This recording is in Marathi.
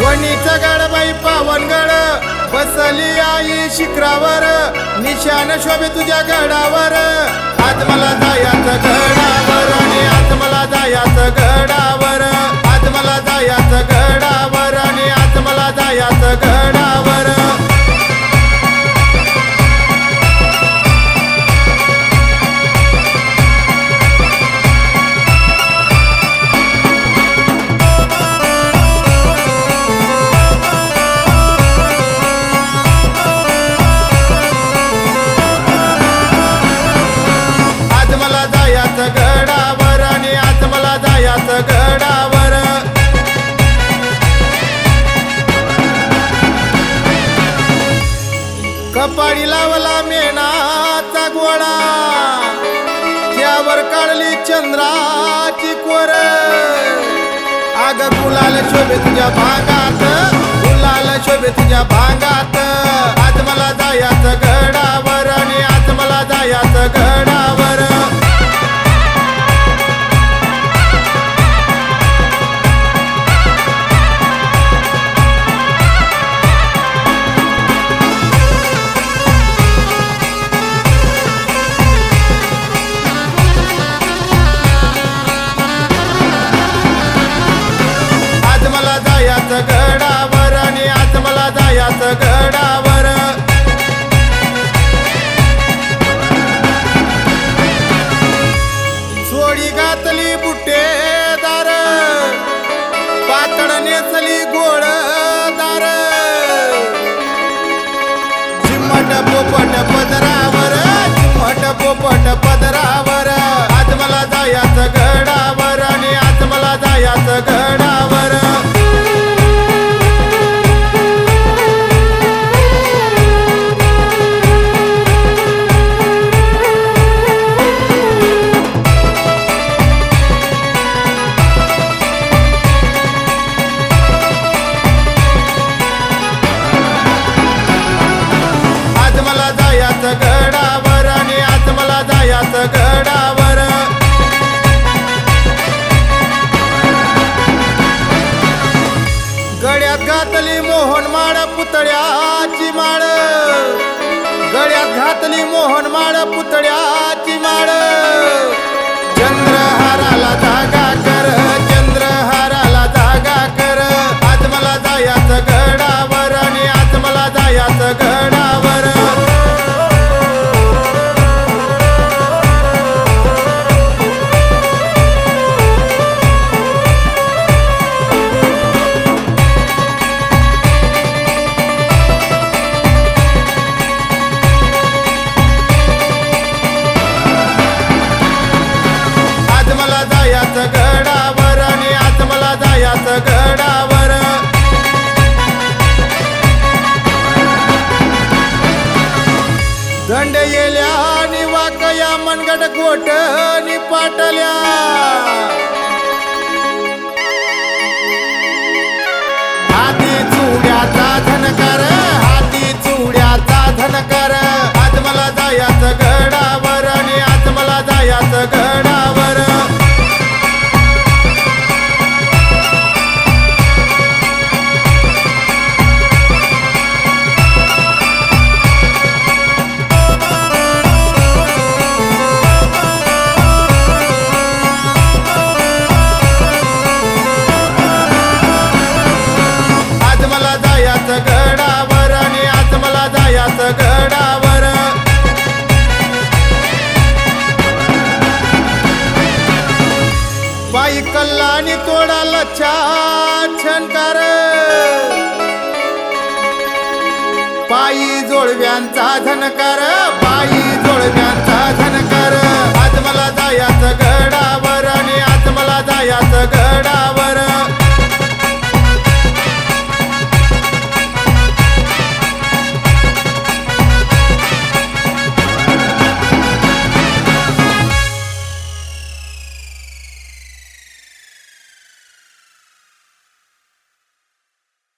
वणीचं गडबाई पावनगड बसली आई शिखरावर निशान शोभे तुझ्या गडावर. आज मला जायाचं गडावर जायाच गडावर. आज मला गड कपाळी लावला मेणाचा गोळा. त्यावर काढली चंद्राची कोर. आग गुलाल शोभे तुझ्या भागात गुलाल शोभे तुझ्या भागात. आज मला जाय मला जायाचं गडावर. सोडी घातली बुट्टेदार पातळ नेसली गोळदार. चिमट पोपट पदरावर चिमट पोपट पदरावर. गडावर. गड्यात घातली मोहन माळ पुतळ्याची माळ. गड्यात घातली मोहन माळ पुतळ्याची माळ. चंद्रहाराला दंड येल्या आणि वाकया मनगड गोट नि पाटल्या. हाती चुड्याचा धनकर हाती चुड्याचा धनकर आज मला जायाचं गडावर आणि आज मला जायाचं गड आणि तोडाला छान पायी जोडव्यांचा धनकार पायी जोडव्यांचा धनकार. आज मला जायाचं गडा